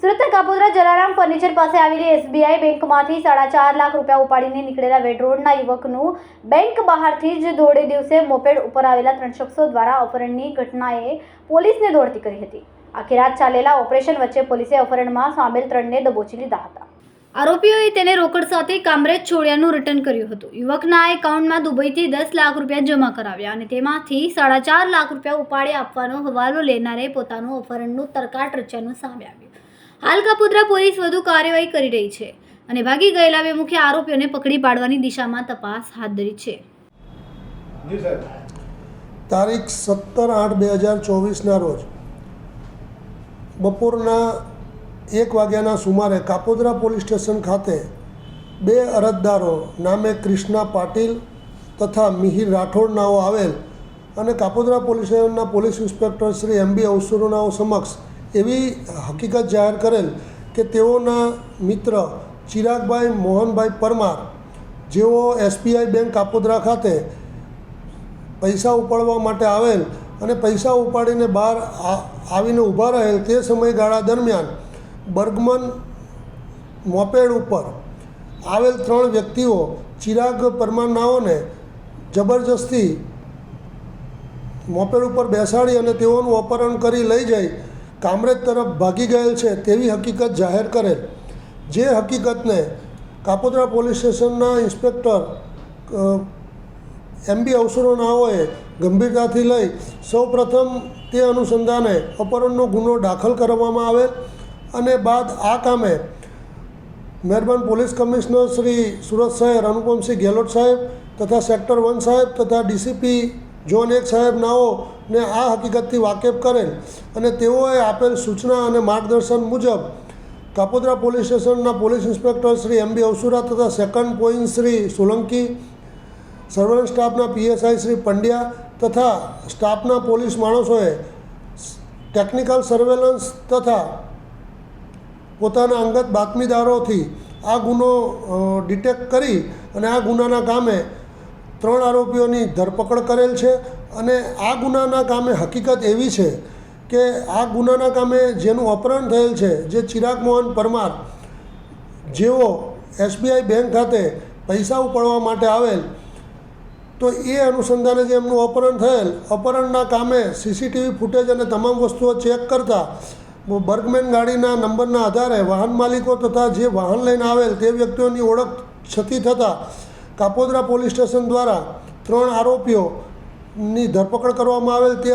સુરતના કાપોદરા જલારામ ફર્નિચર પાસે આવેલી એસબીઆઈ બેંકમાંથી સાડા ચાર લાખ રૂપિયા ઉપાડીને નીકળેલા વેડરોડના યુવકનું બેંક બહારથી જ દોડે દિવસે મોપેડ ઉપર આવેલા ત્રણ શખ્સો દ્વારા અપહરણની ઘટનાએ પોલીસને દોડતી કરી હતી. આખી રાત ચાલેલા ઓપરેશન વચ્ચે પોલીસે અપહરણમાં સામેલ ત્રણને દબોચી લીધા હતા. આરોપીઓએ તેને રોકડ સાથે કામરેજ છોડ્યાનું રિટર્ન કર્યું હતું. યુવકના એકાઉન્ટમાં દુબઈથી દસ લાખ રૂપિયા જમા કરાવ્યા અને તેમાંથી સાડા ચાર લાખ રૂપિયા ઉપાડી આપવાનો હવાલો લેનારે પોતાનું અપહરણનું તરકાટ રચ્યાનું સામે આવ્યું. હાલ કાપોદ્રા પોલીસ વધુ કાર્યવાહી કરી રહી છે અને ભાગી ગયેલા બે મુખ્ય આરોપીઓને પકડી પાડવાની દિશામાં તપાસ હાથ ધરી છે. તારીખ સત્તર આઠ બે હજાર ચોવીસના રોજ બપોરના એક વાગ્યાના સુમારે કાપોદ્રા પોલીસ સ્ટેશન ખાતે બે અરજદારો નામે ક્રિષ્ના પાટીલ તથા મિહિર રાઠોડ નાઓ આવેલ અને કાપોદ્રા પોલીસ સ્ટેશનના police inspector Shri M B અવસરોનાઓ સમક્ષ એવી હકીકત જાહેર કરેલ કે તેઓના મિત્ર ચિરાગભાઈ મોહનભાઈ પરમાર, જેઓ એસબીઆઈ બેંક કાપોદરા ખાતે પૈસા ઉપાડવા માટે આવેલ અને પૈસા ઉપાડીને બહાર આવીને ઊભા રહેલ તે સમયગાળા દરમિયાન બર્ગમન મોપેડ ઉપર આવેલ ત્રણ વ્યક્તિઓ ચિરાગ પરમારનાઓને જબરજસ્તી મોપેડ ઉપર બેસાડી અને તેઓનું અપહરણ કરી લઈ જઈ કામરેજ તરફ ભાગી ગયેલ છે તેવી હકીકત જાહેર કરેલ. જે હકીકતને કાપોદ્રા પોલીસ સ્ટેશનના ઇન્સ્પેક્ટર એમ બી અવસરોનાઓએ ગંભીરતાથી લઈ સૌપ્રથમ તે અનુસંધાને અપહરણનો ગુનો દાખલ કરવામાં આવે અને બાદ આ કામે મહેરબાન પોલીસ કમિશનર શ્રી સુરત શહેર અનુપમસિંહ ગેહલોત સાહેબ તથા સેક્ટર વન સાહેબ તથા ડીસીપી ઝોન એક સાહેબ નાઓને આ હકીકતથી વાકેફ કરેલ અને તેઓએ આપેલ સૂચના અને માર્ગદર્શન મુજબ કાપોદ્રા પોલીસ સ્ટેશનના police inspector Shri M B Avasura તથા second point Shri Solanki, surveillance સ્ટાફના પીએસઆઈ શ્રી પંડ્યા તથા સ્ટાફના પોલીસ માણસોએ ટેકનિકલ સર્વેલન્સ તથા પોતાના અંગત બાતમીદારોથી આ ગુનો ડિટેક્ટ કરી અને આ ગુનાના કામે ત્રણ આરોપીઓની ધરપકડ કરેલ છે અને આ ગુનાના કામે હકીકત એવી છે કે આ ગુનાના કામે જેનું અપહરણ થયેલ છે, જે ચિરાગ મોહન પરમાર, જેઓ એસબીઆઈ બેંક ખાતે પૈસા ઉપાડવા માટે આવેલ, તો એ અનુસંધાને જે એમનું અપહરણ થયેલ, અપહરણના કામે સીસીટીવી ફૂટેજ અને તમામ વસ્તુઓ ચેક કરતાં બર્ગમેન ગાડીના નંબરના આધારે વાહન માલિકો તથા જે વાહન લઈને આવેલ તે વ્યક્તિઓની ઓળખ છતી થતાં કાપોદ્રા પોલીસ સ્ટેશન દ્વારા ત્રણ આરોપીઓની ધરપકડ કરવામાં આવેલ તે